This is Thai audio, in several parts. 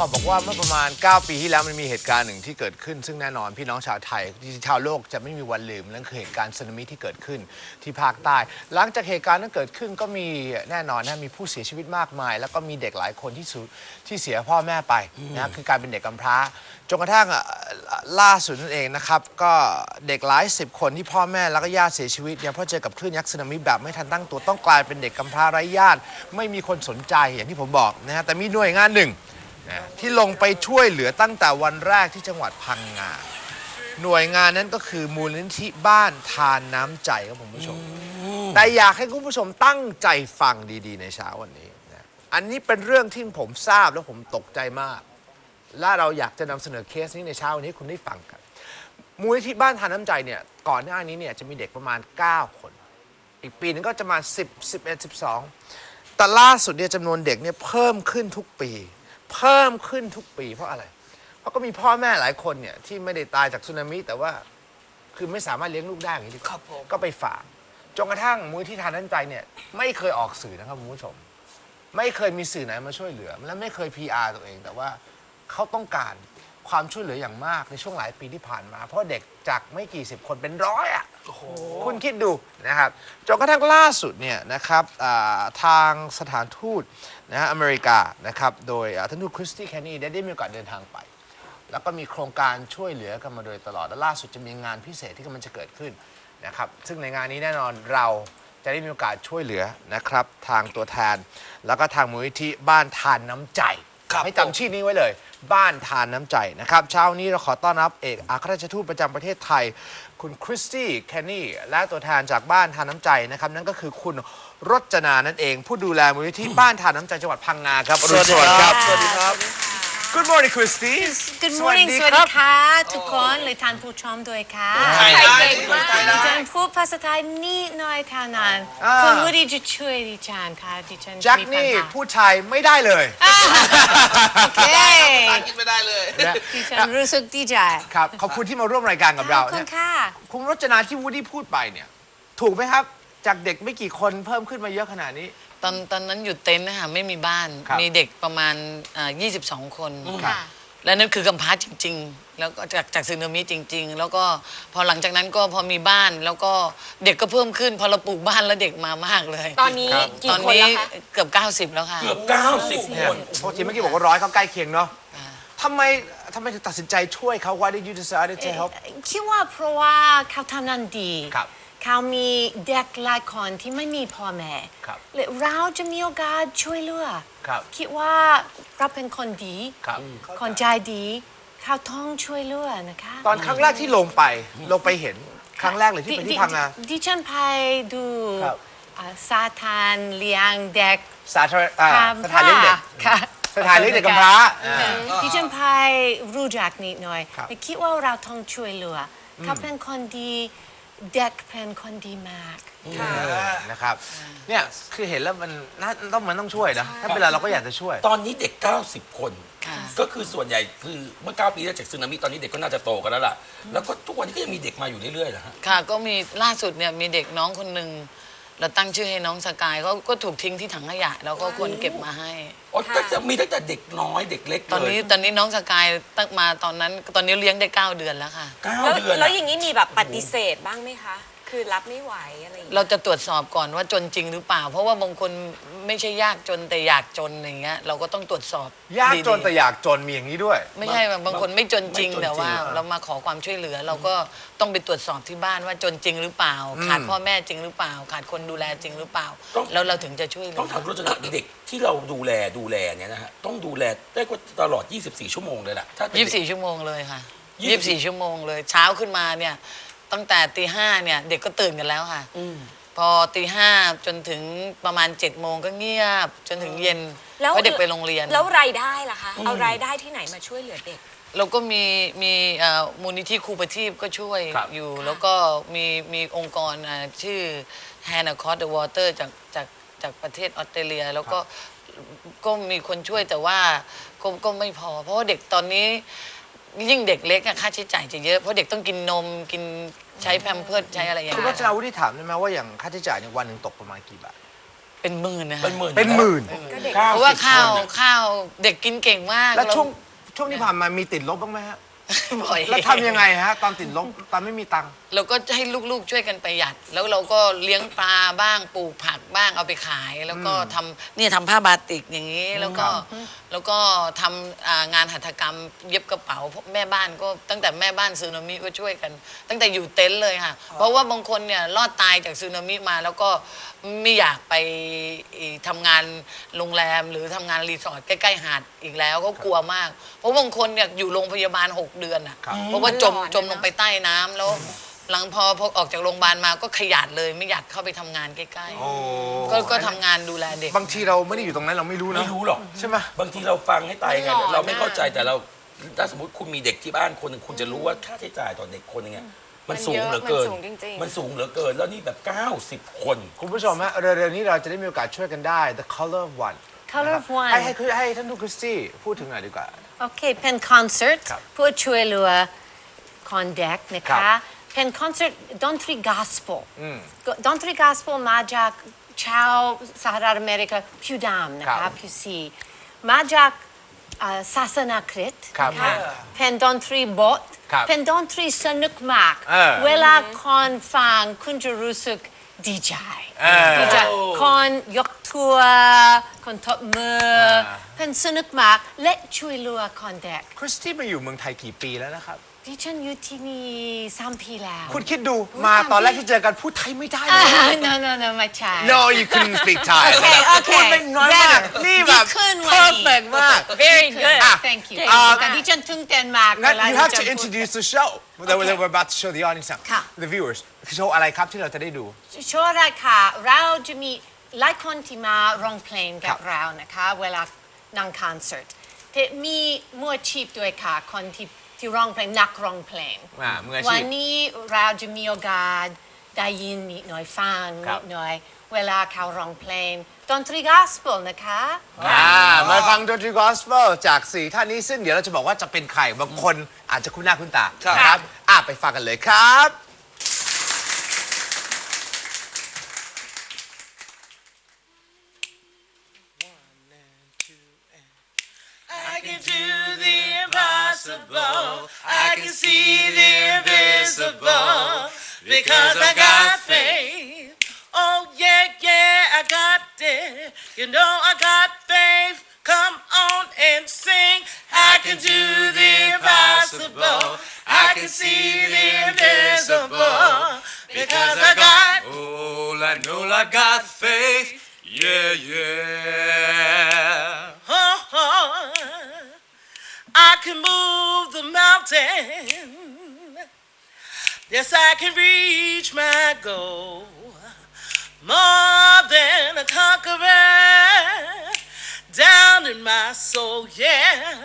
ขอบอกว่าเมื่อประมาณ 9 ปีที่แล้วมันมีเหตุการณ์หนึ่งที่เกิดขึ้น ซึ่งแน่นอนพี่น้องชาวไทยที่ชาวโลกจะไม่มีวันลืมนั่นคือเหตุการณ์สึนามิที่เกิดขึ้นที่ภาคใต้ หลังจากเหตุการณ์นั้นเกิดขึ้นก็มีแน่นอนนะมีผู้เสียชีวิตมากมาย แล้วก็มีเด็กหลายคนที่สูญที่เสียพ่อแม่ไปนะคือการเป็นเด็กกำพร้าจนกระทั่งอะล่าสุดนั่นเองนะครับก็เด็กหลายสิบคนที่พ่อแม่แล้วก็ญาติเสียชีวิตเนี่ยเพราะเจอกับคลื่นยักษ์สึนามิแบบไม่ทันตั้งตัวต้องกลายเป็นเด็กกำพร้าไร้ญาติ ไม่มีคนสนใจอย่างที่ผมบอกนะฮะแต่มีหน่วยงานหนึ่ง นะที่ลงไปช่วยเหลือตั้งแต่วันแรกที่จังหวัดพังงา หน่วยงานนั้นก็คือมูลนิธิบ้านทานน้ำใจครับคุณผู้ชม แต่อยากให้คุณผู้ชมตั้งใจฟังดีๆ ในเช้าวันนี้นะอันนี้เป็นเรื่องที่ผมทราบแล้วผมตกใจมาก และเราอยากจะนำเสนอเคสนี้ในเช้าวันนี้ให้คุณได้ฟังกันมูลนิธิบ้านทานน้ำใจเนี่ยก่อนหน้านี้เนี่ยจะมีเด็กประมาณ 9 คน อีกปีนึงก็จะมา 10 11 12 แต่ล่าสุดเนี่ยจำนวนเด็กเนี่ยเพิ่มขึ้นทุกปี เพิ่มขึ้นทุกปีเพราะอะไร เพราะก็มีพ่อแม่หลายคนเนี่ยที่ไม่ได้ตายจากสึนามิแต่ว่าคือไม่สามารถเลี้ยงลูกได้อย่างนี้ดีกว่าครับผม ก็ไปฝากจนกระทั่งมูลที่ทานน้ำใจเนี่ยไม่เคยออกสื่อนะครับคุณผู้ชม ไม่เคยมีสื่อไหนมาช่วยเหลือ และไม่เคย PR ตัวเอง แต่ว่าเขาต้องการ ความช่วยเหลืออย่างมากในช่วงหลายปีที่ผ่านมา เพราะเด็กจากไม่กี่สิบคนเป็นร้อยอะคุณคิดดูนะครับจนกระทั่งล่าสุดเนี่ยนะครับอ่าทางสถานทูตนะฮะอเมริกานะครับโดยอ่าท่านทูตคริสตี้แคนนี่ได้ได้มีโอกาสเดินทางไป แล้วก็มีโครงการช่วยเหลือกันมาโดยตลอด และล่าสุดจะมีงานพิเศษที่กำลังจะเกิดขึ้นนะครับซึ่งในงานนี้แน่นอนเราจะได้มีโอกาสช่วยเหลือนะครับทางตัวแทน แล้วก็ทางมูลนิธิบ้านทานน้ำใจ ครับให้จำชื่อนี้ไว้เลย บ้านทานน้ำใจนะครับ เช้านี้เราขอต้อนรับเอกอัครราชทูตประจำประเทศไทย คุณคริสตี้แคนนี่ และตัวแทนจากบ้านทานน้ำใจนะครับ นั่นก็คือคุณรจนานั่นเอง ผู้ดูแลมูลนิธิบ้านทานน้ำใจจังหวัดพังงาครับอรุณสวัสดิ์ครับ สวัสดีครับ Good morning Christy Good morning สวัสดีค่ะ ทุกคนเลยทานผู้ชมด้วยค่ะไทยได้ไทยได้ดิฉันพูดภาษาไทยนิดหน่อยเท่านั้นอ่าคุณวูดดี้จะช่วยดิฉันค่ะดิฉันแจ็คมีปัญนี่หาพูดไทยไม่ได้เลย โอเคกินไม่ได้เลยนะดิฉันรู้สึกดีใจครับ ขอบคุณที่มาร่วมรายการกับเราขอบคุเนี่ณยค่ะคุณรจนาที่วูดดี้พูดไปเนี่ย ถูกไหมครับ จากเด็กไม่กี่คนเพิ่มขึ้นมาเยอะขนาดนี้ ตอนตอนนั้นอยู่เต็นท์นะคะไม่มีบ้าน ครับ มีเด็กประมาณอ่า22 คน ครับและนั่นคือกำพร้าจริง ๆ แล้วก็จากจากซึนามิจริง ๆ แล้วก็พอหลังจากนั้นก็พอมีบ้านแล้วก็เด็กก็เพิ่มขึ้น พอเราปลูกบ้านแล้วเด็กมามากเลย ตอนนี้ครับ กี่ตอนคนนี้แล้วคะ เกือบ 90 แล้วค่ะ เกือบ90เนี่คยนปกติเมื่อกี้บอกว่าร้อยเขาใกล้เคียงเนาะทำไมทำไมถึงตัดสินใจช่วยเขา Why did you decide to help คิดว่าเพราะว่าเขาทำนั้นดี ครับ เขามีเด็กหลายคนที่ไม่มีพ่อแม่ครับ และเราจะมีโอกาสช่วยเหลือครับคิดว่าเราเป็นคนดี ครับ คนใจดีเขาต้องช่วยเหลือนะคะตอนครั้งแรกที่ลงไปลงไปเห็นครั้งแรกเลยที่ไปที่พังงา ดิดิฉันไปดูครับ อ่าสาธารเลี้ยงเด็กสาธารณอ่าค่ะสถานเลี้ยงเด็ก ค่ะสถานเลี้ยงเด็กกำพร้าอ่าดิฉันไปรู้จักนิดหน่อยครับ แต่คิดว่าเราต้องช่วยเหลืออเขาเป็นคนดี เด็กเป็นคนดีมากนะครับเนี่ยคือเห็นแล้วมันน่าต้องมันต้องช่วยนะถ้าเป็นเราเราก็อยากจะช่วย ตอนนี้เด็ก 90 คน ค่ะ ก็คือส่วนใหญ่คือเมื่อ 9 ปีแรกจากสึนามิตอนนี้เด็กก็น่าจะโตกันแล้วล่ะ แล้วก็ทุกวันนี้ก็ยังมีเด็กมาอยู่เรื่อยๆนะฮะ ค่ะก็มีล่าสุดเนี่ยมีเด็กน้องคนหนึ่ง เราตั้งชื่อให้น้องสกายเขาก็ถูกทิ้งที่ถังขยะแล้วก็คนเก็บมาให้ อ๋อก็จะมีตั้งแต่เด็กน้อยเด็กเล็กตอนเลยนี้ตอนนี้น้องสกายตั้งมาตอนนั้น ตอนนี้เลี้ยงได้ 9 เดือนแล้วค่ะ เก้าแล้วเดือนแล้วอะ อย่างนี้มีแบบปฏิเสธบ้างไหมคะ คือรับไม่ไหวอะไรอย่างเงี้ย เราจะตรวจสอบก่อนว่าจนจริงหรือเปล่า เพราะว่าบางคนไม่ใช่ยากจนแต่อยากจนอย่างเงี้ยเราก็ต้องตรวจสอบยากจนดีๆแต่อยากจนมีอย่างนี้ด้วยไม่ใช่บางบางคนไม่จนจริงไม่จนจริงแต่ว่า อะ เรามาขอความช่วยเหลือ เราก็ต้องไปตรวจสอบที่บ้านว่าจนจริงหรือเปล่า ขาดพ่อแม่จริงหรือเปล่า ขาดคนดูแลจริงหรือเปล่าแล้วเราถึงจะช่วยเหลืต้องอทำรจนาเด็กที่เราดูแลดูแลเนี่ยนะฮะต้องดูแลได้กว่าตลอด 24 ชั่วโมงเลยล่ะถ้าเป็นเด็กยี่สิบสี่ชั่วโมงเลยค่ะยี่ยี่สิสิบบสี่สี่ชั่วโมงเลย เช้าขึ้นมาเนี่ย ตั้งแต่ตีห้าเนี่ย เด็กก็ตื่นกันแล้วค่ะพอตีห้าจนถึงประมาณเจ็ดโมงก็เงียบ จนถึงเย็นแล้วเพราะเด็กไปโรงเรียน แล้วรายได้ล่ะคะ เอารายได้ที่ไหนมาช่วยเหลือเด็ก เราก็มีมีเอ่อมูลนิธิครูประทีปก็ช่วยครับ อยู่ แล้วก็มีมีองค์กรอ่าชื่อ Hand Across the Water จากจากจากประเทศออสเตรเลีย แล้วก็ก็มีคนช่วยแต่ว่าก็ก็ไม่พอ เพราะว่าเด็กตอนนี้ ยิ่งเด็กเล็กอะค่าใช้จ่ายจะเยอะเพราะเด็กต้องกินนมกินใช้แพมเพิร์สใช้อะไรอย่างคุณเงี้รยจนาวุฒิถามได้ไหมว่าอย่างค่าใช้จ่ายในวันหนึ่งตกประมาณกี่บาทเป็นหมื่นนะคะเป็นหมื่นเป็นหมื่น ก็เด็กก้เพราะว่าสิบข้าวคนข้าวเด็กกินเก่งมากแล้วช่วงเช่วงที่ผ่านมามีติดลบบ้างไหมฮะราบ่อย แล้วทำยังไงฮะ ตอนติดลบตอนไม่มีตังค์ เราก็ให้ลูกๆช่วยกันประหยัด แล้วเราก็เลี้ยงปลาบ้างปลูกผักบ้างเอาไปขาย แล้วก็ทำเนี่ยทำผ้าบาติกอย่างนี้ แล้วก็แล้วก็ทำอ่างานหัตถกรรม เย็บกระเป๋าเพราะแม่บ้านก็ตั้งแต่แม่บ้านซึนามิก็ช่วยกัน ตั้งแต่อยู่เต็นท์เลยค่ะ เพราะว่าบางคนเนี่ยรอดตายจากซึนามิมา แล้วก็ไม่อยากไปทำงานโรงแรมหรือทำงานรีสอร์ทใกล้ๆหาดอีกแล้วก็กลัวมาก เพราะบางคนเนี่ยอยู่โรงพยาบาล 6 เดือนอะครับเพราะว่าจมหลอนอะจมลงไปใต้น้ำแล้ว หลังพอพอออกจากโรงพยาบาลมาก็ขยันเลยไม่อยากเข้าไปทำงานใกล้โอ้ๆ ก็ก็ทำงานดูแลเด็ก บางทีเราไม่ได้อยู่ตรงนั้นเราไม่รู้นะ ไม่รู้หรอกใช่ไหม บางทีเราฟังให้ตายไงมันหลอนเราไม่เข้าใจอะแต่เราถ้าสมมติคุณมีเด็กที่บ้านคนหนึ่งคุณจะรู้ว่าค่าใช้จ่ายต่อเด็กคนหนึงเนี่ยมันมันสูงเยอะเหลือเกิน มันสูงจริงๆ มันสูงเหลือเกินแล้วนี่แบบ 90 คน คุณผู้ชมฮะเร็วๆนี้เราจะได้มีโอกาสช่วยกันได้ The Color of One Color of นะครับ One ให้ให้ให้ให้ท่านทูคริสตี้พูดถึงหน่อยดีกว่า โอเค เป็นคอนเสิร์ตครับเพื่อช่วยเหลือคอนเด็กนะครัคะ บ เป็นคอนเสิร์ตดนตรีก o ส p e l ดนตรีก o ส p e l มาจากชาวสหรัฐอเมริกาผิวดำนะครัคะบผิวสีมาจากเอ่อศาสนาคริสต์ครับนะคะเป็นดนตรีบทครับเป็นดนตรีสนุกมากเออเวลาคนฟังคุณจะรู้สึกดีใจเออดีใจคนยกตัวคนตบมืออาเป็นสนุกมากและช่วยเหลือคนเด็กคริสตี้มาอยู่เมืองไทยกี่ปีแล้วนะครับ ดิฉันอยู่ที่นี่สามปีแล้ว คุณคิดดูมาตอนแรกที่เจอกันพูดไทยไม่ได้เลอ่าย no no no ไม่ใช่ No you couldn't speak Thai โอเคโอเคพูดไม่น้อยมาก Better นี่แบบ ดีขึ้นกว่านี้ perfect มาก very good อะ thank you อ่า แต่ดิฉันตื่นเต้นมากงั้น เวลา you ดิ have ฉั to นพูด introduce the show that we're we're about to show the audience now ค่ะ the viewers คือโชว์อะไรครับที่เราจะได้ดู โชว์อะไรค่ะเราจะมีหลายคนที่มาร้องเพลงครักับบ เรานะคะ เวลานั่งคอนเสิร์ตแต่มีมืออาชีพด้วยค่ะ คนที่ ที่ร้องเพลงนักร้องเพลง อ่ามืออาชีพ วันนี้เราจะมีโอกาสได้ยินนิดหน่อยฟังครันิบดหน่อย เวลาเขาร้องเพลงดนตรีกอสเปลนะคะ อ่ามาฟังดนตรีกอสเปลจากสี่ท่านนี้ซึ่งเดี๋ยวเราจะบอกว่าจะเป็นใครบางคนอาจจะคุ้นหน้าคุ้นตานะครับ อะไปฟังกันเลยครับ impossible. I can see the invisible because I got faith. Oh yeah, yeah, I got it. You know I got faith. Come on and sing. I can do the impossible. I can see the invisible because I got. Oh, I know I got faith. Yeah, yeah. I can move the mountain. Yes, I can reach my goal. More than a conqueror down in my soul, yeah.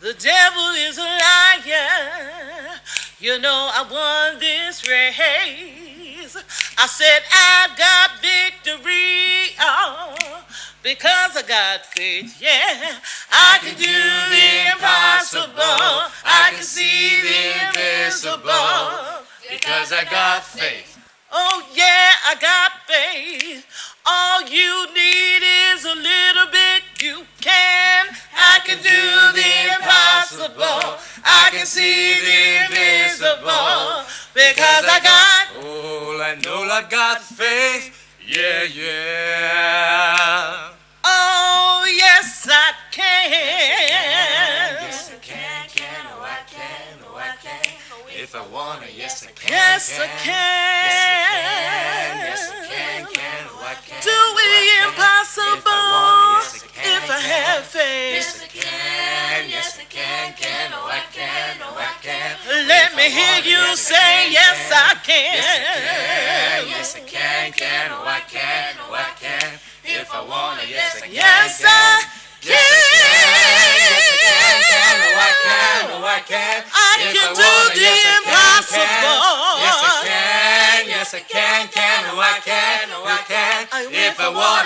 The devil is a liar. You know I won this race. I said I've got victory. Oh, because I got faith, yeah. I can do the impossible. I can see the invisible. Because I got faith. Oh yeah, I got faith. All you need is a little bit. You can. I can do the impossible. I can see the invisible. Because I got. Oh, I know I got If I wanna, yes, I can. Yes, I can. can. Yes, I can, can, oh, I can. Do oh, the impossible. If I wanna, yes, I can, If I can. have faith. Yes, I can. Yes, I can, can, oh, I can, oh, I can. Let If me I hear wanna, you yes, I say, can, yes. I can. Yes, I can, can, oh, I can, oh, I can. If I wanna, yes, I can. Yes. I can.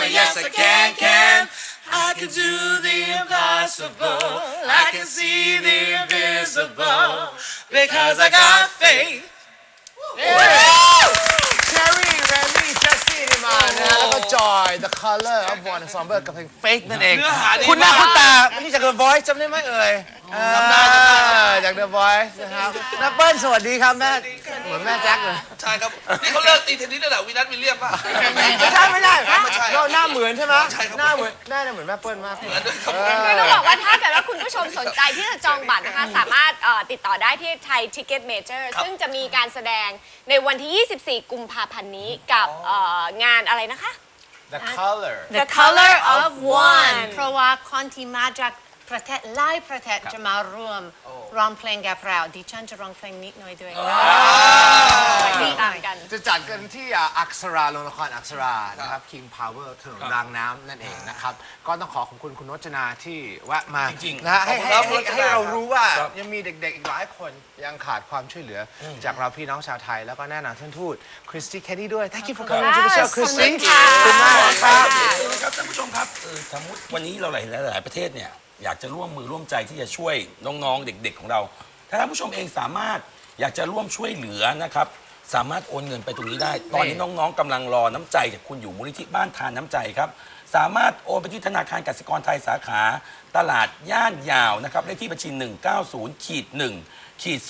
Yes, I can, can. I can do the impossible. I can see the invisible. Because I got faith. Color of One Ensemble กับเพลง Fake นั่นเอง เนื้อหาดีคุณหน้ามาก คุณตานี่จาก The Voice จำได้ไหมเอ่ยจำได้จาก The Voice นะครับน้าเปิ้ลสวัสดีครับแม่ เหมือนแม่แจ็คเลย ใช่ครับนี่เขาเลิกตีเทนนิสแล้วเหรอวินัทวิลเลียมป่ะ ไม่ใช่ไม่ใช่ไม่ใช่เราหน้าเหมือนใช่ไหมใช่ครับ หน้าเหมือนหน้าเนี่ยเหมือนแม่เปิ้ลมาก คือต้องบอกว่าถ้าเกิดว่าคุณผู้ชมสนใจที่จะจองบัตรนะคะ สามารถเอ่อติดต่อได้ที่ไทยทิกเก็ตเมเจอร์ซึ่งจะมีการแสดงในวันที่ 24 กุมภาพันธ์นี้กับเอ่องานอะไรนะคะ The Color The Color of One เพราะว่าคนที่มาจาก ประเทศหลายประเทศจะมารวมร้องเพลงกับเราดิฉันจะร้องเพลงนิดหน่อยด้วยค่ะติดตามกัน จะจัดกันที่อ่าอักษราโรงละครอักษรานะครับ King Power ถนนรางน้ำนั่นเองนะครับ ก็ต้องขอขอบคุณคุณนจนาที่แวะมาจริงๆนะฮะให้ให้ขอบคุณครับให้ให้เรารู้ว่าครับ ยังมีเด็กๆ อีกหลายคนยังขาดความช่วยเหลืออจากเราพี่น้องชาวไทยแล้วก็แน่นอนท่านทูตคริสตี้แคดดี้ด้วย Thank you for coming to the show ขอบคริคุสณตี้ค่ะขอบคุณมากครับ ครับท่านผู้ชมครับเออสมมติวันนี้เราหลายหลายๆประเทศเนี่ย อยากจะร่วมมือร่วมใจที่จะช่วยน้องๆ เด็ก ๆ ของเรา ถ้าท่านผู้ชมเองสามารถอยากจะร่วมช่วยเหลือนะครับ สามารถโอนเงินไปตรงนี้ได้ ตอนนี้น้องๆกำลังรอน้ำใจจากคุณอยู่มูลนิธิบ้านทานน้ำใจครับ สามารถโอนไปที่ธนาคารกสิกรไทยสาขา ตลาดย่านยาวนะครับเลขที่บัญชี 190ขีด1ขีด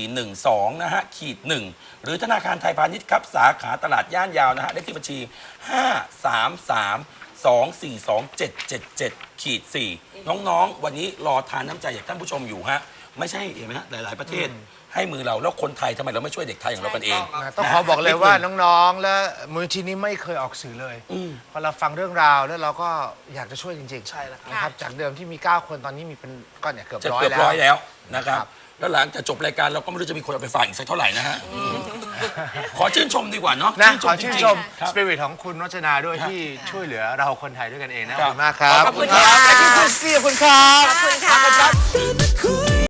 03412นะฮะขีด1หรือธนาคารไทยพาณิชย์ครับสาขาตลาดย่านยาวนะฮะเลขที่บัญชี 533 242-777ขีด4น้องๆ วันนี้รอทานน้ำใจจากท่านผู้ชมอยู่ฮะ ไม่ใช่เห็นไหมฮะหลาย ๆ ประเทศ ให้มือเราแล้วคนไทยทำไมเราไม่ช่วยเด็กไทยของเรากันเอง นะต้องขอบอกเลยว่าน้องๆ และมูลนิธินี้ไม่เคยออกสื่อเลยพอเราฟังเรื่องราวแล้วเราก็อยากจะช่วยจริงๆใช่แล้วครับนะครับ จากเดิมที่มี 9 คนตอนนี้มีเป็นก็เนี่ยเกือบจะร้อยเกือบแล้วร้อยแล้วนะครับครับ แล้วหลังจากจบรายการเราก็ไม่รู้จะมีคนเอาไปฝากอีกสักเท่าไหร่นะฮะขอชื่นชมดีกว่าเนาะนะขอชื่นจริงชๆมครับสปิริตของคุณรจนาด้วยครับที่ช่วยเหลือเราคนไทยด้วยกันเองนะคขรัอบบคุณมากครับขอบคุณครับ ขอบคุณคุณซี่ขอบคุณครับขอบคุณ